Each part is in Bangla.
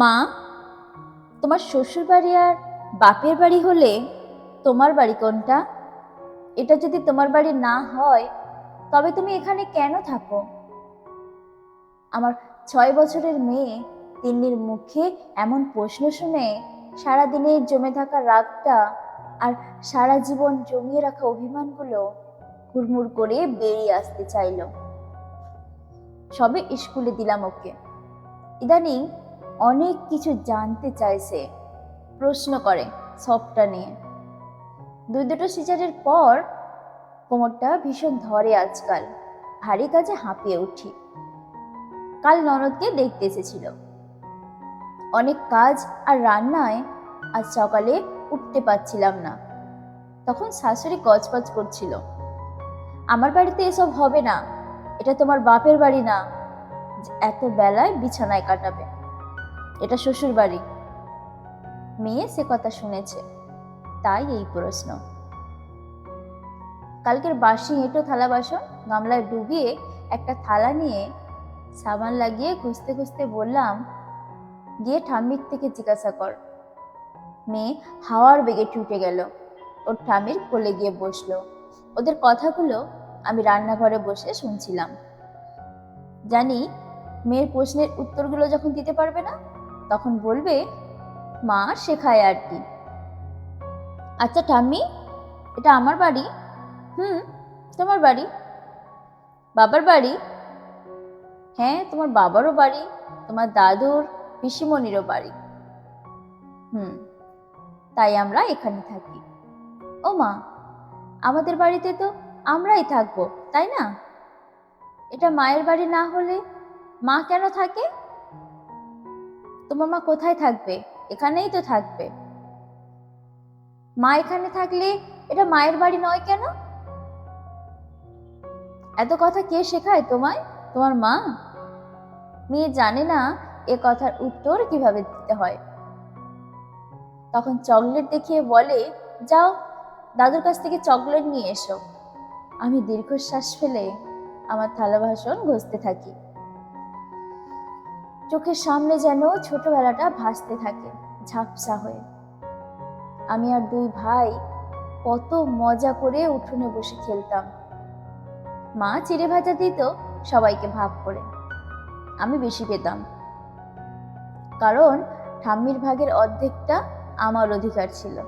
মা, তোমার শ্বশুর বাড়ি আর বাপের বাড়ি হলে তোমার বাড়ি কোনটা? এটা যদি তোমার বাড়ি না হয়, তবে তুমি এখানে কেন থাকো? আমার ছয় বছরের মেয়ে, তিন্নির মুখে এমন প্রশ্ন শুনে সারা দিনের জমে থাকা রাগটা আর সারা জীবন জমিয়ে রাখা অভিমানগুলো হুড়মুড় করে বেরিয়ে আসতে চাইল। সবে স্কুলে দিলাম ওকে। ইদানিং অনেক কিছু জানতে চাইছে প্রশ্ন করে সবটা নিয়ে। দুই দুটো সিজারের পর কোমরটা ভীষণ ধরে আজকাল। ভারী কাজে হাঁপিয়ে উঠি। কাল ননদকে দেখতে এসেছিল। অনেক কাজ আর রান্নায় আজ সকালে উঠতে পারছিলাম না। তখন শাশুড়ি গজগজ করছিল। আমার বাড়িতে এসব হবে না। এটা তোমার বাপের বাড়ি না। এত বেলায় বিছানায় কাটাবে। এটা শ্বশুর বাড়ি মেয়ে সে কথা শুনেছে, তাই এই প্রশ্ন। কালকের বাসি হেঁটো থালা বাসন, গামলায় ডুবিয়ে একটা থালা নিয়ে সাবান লাগিয়ে খুঁজতে খুঁজতে বললাম গিয়ে ঠাম্মির থেকে জিজ্ঞাসা কর। মেয়ে হাওয়ার বেগে ছুটে গেল, ওর ঠাম্মির কোলে গিয়ে বসল। ওদের কথাগুলো আমি রান্নাঘরে বসে শুনছিলাম। জানি মেয়ের প্রশ্নের উত্তরগুলো যখন দিতে পারবে না তখন বলবে, মা শেখায় আর কি। আচ্ছা ঠাম্মি, এটা আমার বাড়ি? হুম, তোমার বাড়ি। বাবার বাড়ি? হ্যাঁ তোমার বাবারও বাড়ি, তোমার দাদুর, পিসিমণিরও বাড়ি। হুম, তাই আমরা এখানে থাকি। ও মা, আমাদের বাড়িতে তো আমরাই থাকব, তাই না? এটা মায়ের বাড়ি না হলে মা কেন থাকে? তোমার মা কোথায় থাকবে? এখানেই তো থাকবে। মা এখানে থাকলে এটা মায়ের বাড়ি নয় কেন? এত কথা কে শেখায় তোমায়? তোমার মা? মেয়ে জানে না এ কথার উত্তর কীভাবে দিতে হয়। তখন চকলেট দেখিয়ে বলে, যাও, দাদুর কাছ থেকে চকলেট নিয়ে এসো। আমি দীর্ঘশ্বাস ফেলে আমার থালা বাসন ঘষতে থাকি। চোখের সামনে যেন ছোটবেলাটা ভাসতে থাকে, ঝাপসা হয়ে। আমি আর দুই ভাই কত মজা করে উঠোনে বসে খেলতাম। মা চিড়ে ভাজা দিত, সবাইকে ভাগ করে। আমি বেশি পেতাম। কারণ ঠাম্মির ভাগের অর্ধেকটা আমার অধিকার ছিল।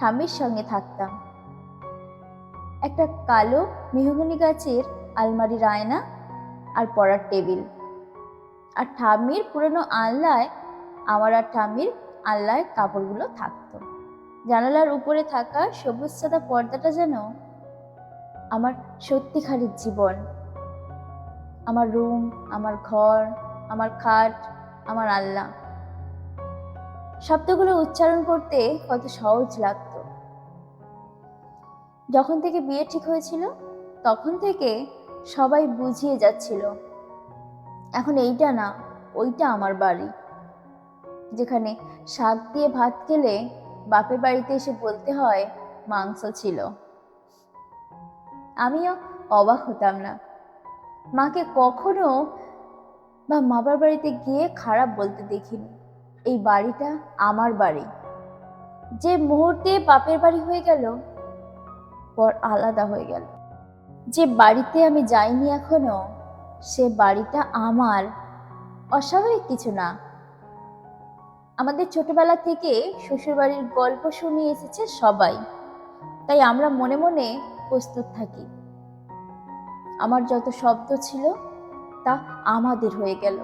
ঠাম্মির সঙ্গে থাকতাম। একটা কালো মেহগনি গাছের আলমারির আয়না আর পড়ার টেবিল। আর ঠাম্মির পুরনো আলনায়, আমার আর ঠাম্মির আলনায় কাপড়গুলো থাকতো। জানালার উপরে থাকা সবুজ সাদা পর্দাটা যেন আমার সত্যিকারের জীবন। আমার রুম, আমার ঘর, আমার খাট, আমার আল্লাহ শব্দগুলো উচ্চারণ করতে কত সহজ লাগতো। যখন থেকে বিয়ে ঠিক হয়েছিল, তখন থেকে সবাই বুঝিয়ে যাচ্ছিল এখন এইটা না, ওইটা আমার বাড়ি। যেখানে শাক দিয়ে ভাত খেলে বাপের বাড়িতে এসে বলতে হয় মাংস ছিল। আমিও অবাক হতাম না। মাকে কখনো বা মাবার বাড়িতে গিয়ে খারাপ বলতে দেখিনি। এই বাড়িটা আমার বাড়ি। যে মুহূর্তে বাপের বাড়ি হয়ে গেল, পর আলাদা হয়ে গেল। যে বাড়িতে আমি যাইনি এখনও সে বাড়িটা আমার। অস্বাভাবিক কিছু না। আমাদের ছোটবেলা থেকে শ্বশুরবাড়ির গল্প শুনিয়ে এসেছে সবাই। তাই আমরা মনে মনে প্রস্তুত থাকি। আমার যত শব্দ ছিল, তা আমাদের হয়ে গেল।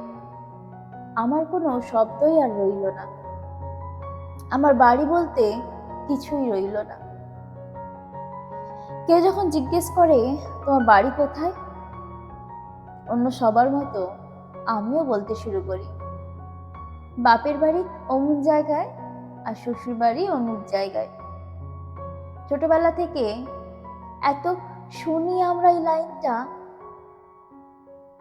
আমার কোনো শব্দই আর রইল না। আমার বাড়ি বলতে কিছুই রইল না। কেউ যখন জিজ্ঞেস করে, তোমার বাড়ি কোথায়? অন্য সবার মতো আমিও বলতে শুরু করি। বাপের বাড়ি অমুক জায়গায় আর শ্বশুর বাড়ি অমুক জায়গায়। ছোটবেলা থেকে এত শুনি আমরা এই লাইনটা,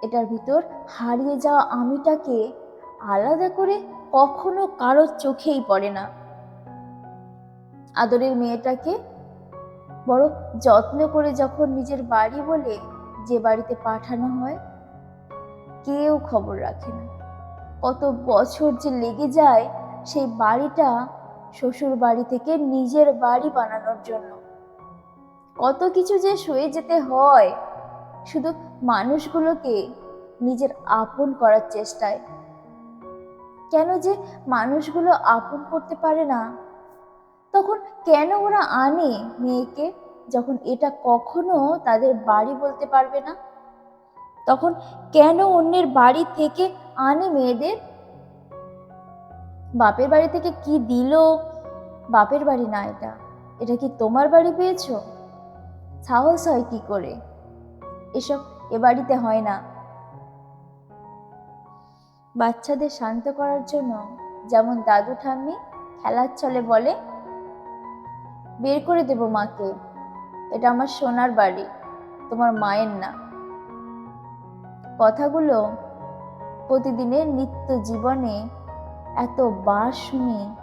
এটার ভিতর হারিয়ে যাওয়া আমিটাকে আলাদা করে কখনো কারোর চোখেই পড়ে না। আদরের মেয়েটাকে বড় যত্ন করে যখন নিজের বাড়ি বলে যে বাড়িতে পাঠানো হয় কেউ খবর রাখে না। কত বছর যে লেগে যায় সেই বাড়িটা শ্বশুর বাড়ি থেকে নিজের বাড়ি বানানোর জন্য। কত কিছু যে সয়ে যেতে হয়, শুধু মানুষগুলোকে নিজের আপন করার চেষ্টায়। কেন যে মানুষগুলো আপন করতে পারে না, তখন কেন ওরা আনে মেয়েকে যখন এটা কখনো তাদের বাড়ি বলতে পারবে না? তখন কেন অন্যের বাড়ি থেকে আনে মেয়েদের? বাপের বাড়ি থেকে কি দিল? বাপের বাড়ি না এটা। এটা কি তোমার বাড়ি পেয়েছ? সাহস হয় কি করে? এসব এ বাড়িতে হয় না। বাচ্চাদের শান্ত করার জন্য যেমন দাদু ঠাম্মি খেলার ছলে বলে, বের করে দেব মাকে। এটা আমার সোনার বাড়ি। তোমার মায়ের না। কথাগুলো প্রতিদিনের নিত্য জীবনে এত বার শুনি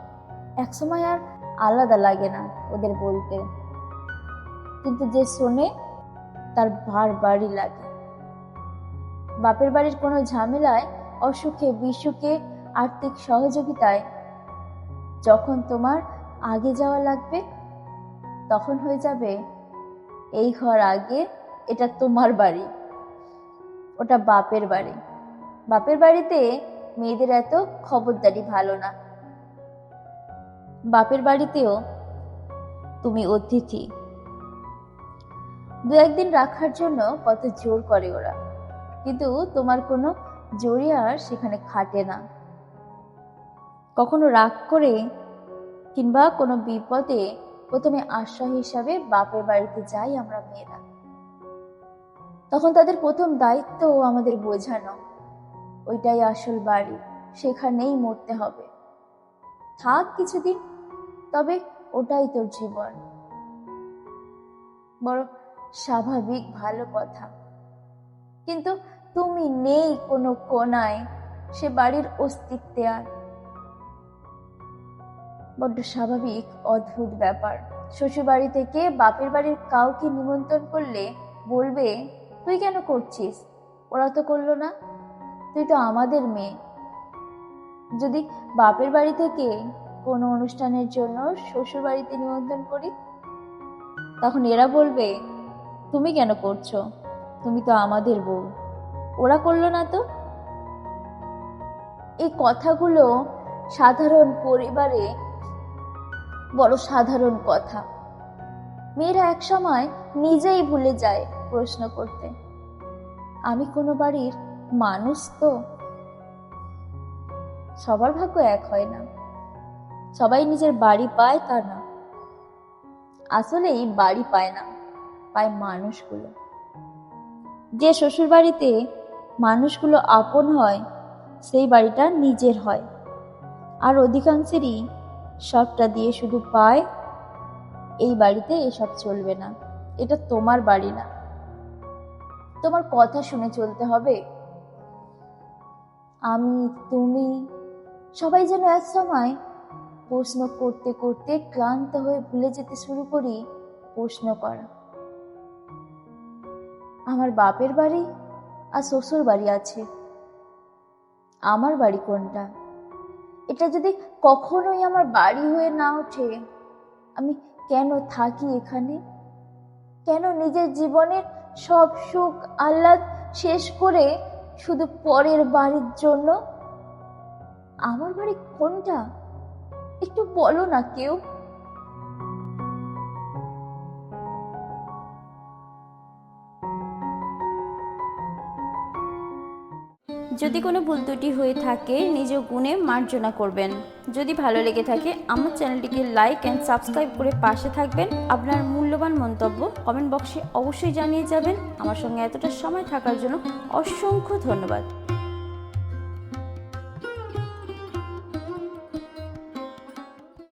একসময় আর আলাদা লাগে না ওদের বলতে। কিন্তু যে শোনে, তার বারবারই লাগে। বাপের বাড়ির কোনো ঝামেলায়, অসুখে, বিসুখে, আর্থিক সহযোগিতায় যখন তোমার আগে যাওয়া লাগবে, তখন হয়ে যাবে, এই ঘর আগে, এটা তোমার বাড়ি। ওটা বাপের বাড়ি। বাপের বাড়িতে মেয়েদের এত খবরদারি ভালো না। বাপের বাড়িতেও তুমি অতিথি। দু একদিন রাখার জন্য কত জোর করে ওরা। কিন্তু তোমার কোনো জোরই আর সেখানে খাটে না। কখনো রাগ করে কিংবা কোনো বিপদে প্রথমে আশ্রয় হিসাবে বাপের বাড়িতে যাই আমরা মেয়েরা। তখন তাদের প্রথম দায়িত্ব আমাদের বোঝানো। ওইটাই আসল বাড়ি, সেখানেই মরতে হবে। থাক কিছুদিন, তবে ওটাই তোর জীবন। বড় স্বাভাবিক ভালো কথা। কিন্তু তুমি নেই কোনো কোনায় সে বাড়ির অস্তিত্বে আর। বড্ড স্বাভাবিক, অদ্ভুত ব্যাপার। শ্বশুর বাড়ি থেকে বাপের বাড়ির কাউকে নিমন্ত্রণ করলে বলবে তুই কেন করছিস? ওরা তো করল না। তুই তো আমাদের মেয়ে। যদি বাপের বাড়ি থেকে কোনো অনুষ্ঠানের জন্য শ্বশুর বাড়িতে নিমন্ত্রণ করি, তখন এরা বলবে, তুমি কেন করছ? তুমি তো আমাদের বউ। ওরা করল না তো? এই কথাগুলো সাধারণ পরিবারে বড় সাধারণ কথা। মেয়েরা এক সময় নিজেই ভুলে যায়। প্রশ্ন করতে, আমি কোনো বাড়ির মানুষ তো? সবার ভাগ্য এক হয় না। সবাই নিজের বাড়ি পায় তা না। আসলেই বাড়ি পায় না, পায় মানুষগুলো। যে শ্বশুর বাড়িতে মানুষগুলো আপন হয়, সেই বাড়িটা নিজের হয়। আর অধিকাংশেরই সবটা দিয়ে শুধু পায়, এই বাড়িতে এসব চলবে না, এটা তোমার বাড়ি না। তোমার কথা শুনে চলতে হবে। আমি, তুমি, সবাই যেন এক সময় প্রশ্ন করতে করতে ক্লান্ত হয়ে ভুলে যেতে শুরু করি প্রশ্ন করা। আমার বাপের বাড়ি আর শ্বশুর বাড়ি আছে। আমার বাড়ি কোনটা? এটা যদি কখনোই আমার বাড়ি হয়ে না ওঠে, আমি কেন থাকি এখানে? কেন নিজের জীবনের সব সুখ আহ্লাদ শেষ করে শুধু পরের বাড়ির জন্য? আমার বাড়ি কোনটা? একটু বলো না কেউ। যদি কোনো ভুল ত্রুটি হয়ে থাকে নিজ গুণে মার্জনা করবেন। যদি ভালো লেগে থাকে, আমার চ্যানেলটিকে লাইক অ্যান্ড সাবস্ক্রাইব করে পাশে থাকবেন। আপনার মূল্যবান মন্তব্য কমেন্ট বক্সে অবশ্যই জানিয়ে যাবেন। আমার সঙ্গে এতটা সময় থাকার জন্য অসংখ্য ধন্যবাদ।